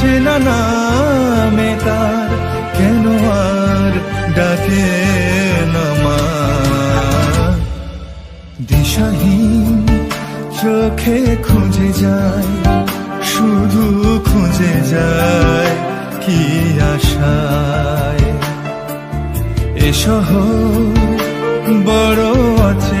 চেনা নামে তার, কেন আর ডাকে দিশাহীন চোখে খুঁজে যায়, শুধু খুঁজে যায় কি আশায়। এ শহর বড় আছে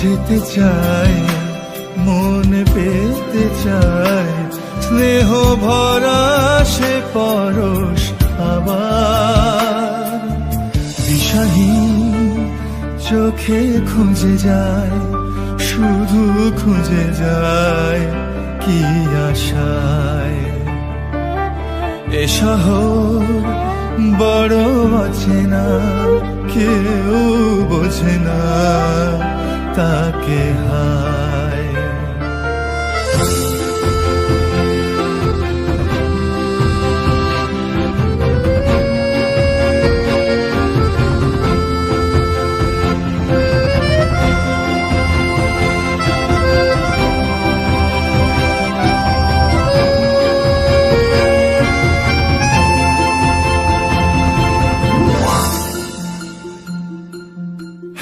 যেতে চাই মন পেতে চাই স্নেহ ভরা সে পরশ আবার। দিশাহীন চোখে খুঁজে যায়, শুধু খুঁজে যায় কি আশায়। এ শহর বড় না কেউ বোঝে না। তাকে হায়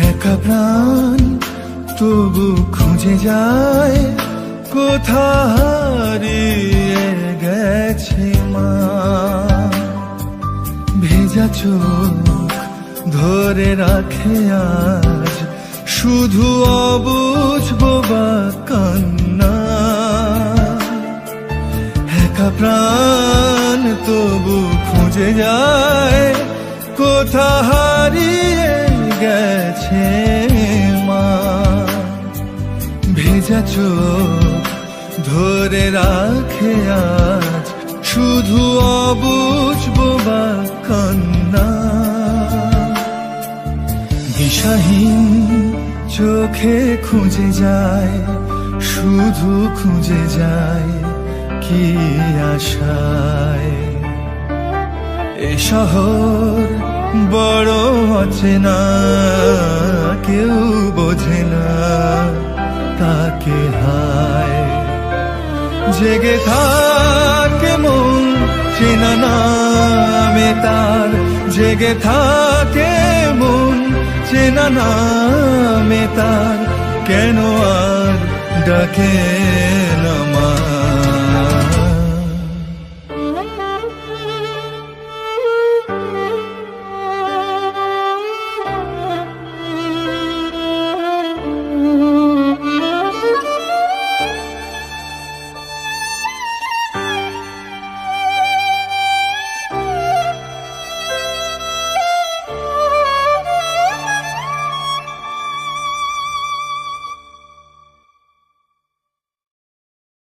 একা প্রাণ তবু খুঁজে যায় কোথা হারিয়ে গেছে মা। ভেজা চোখ ধরে রাখে আজ শুধু অবুঝ বোবা কান্না। একা প্রাণ তবু খুঁজে যায় কোথা হারিয়ে গেছে ভেজা চোখ ধরে রাখে আজ শুধু অবুঝ বা কান্না। দিশাহীন চোখে খুঁজে যায়, শুধু খুঁজে যায় কি আশায়। এ শহর বড় আছে না কেউ বোঝে না তাকে হায়? জেগে থাকে মন চেনা নামে তার। জেগে থাকে মন চেনা নামে তার। কেন আর ডাকে?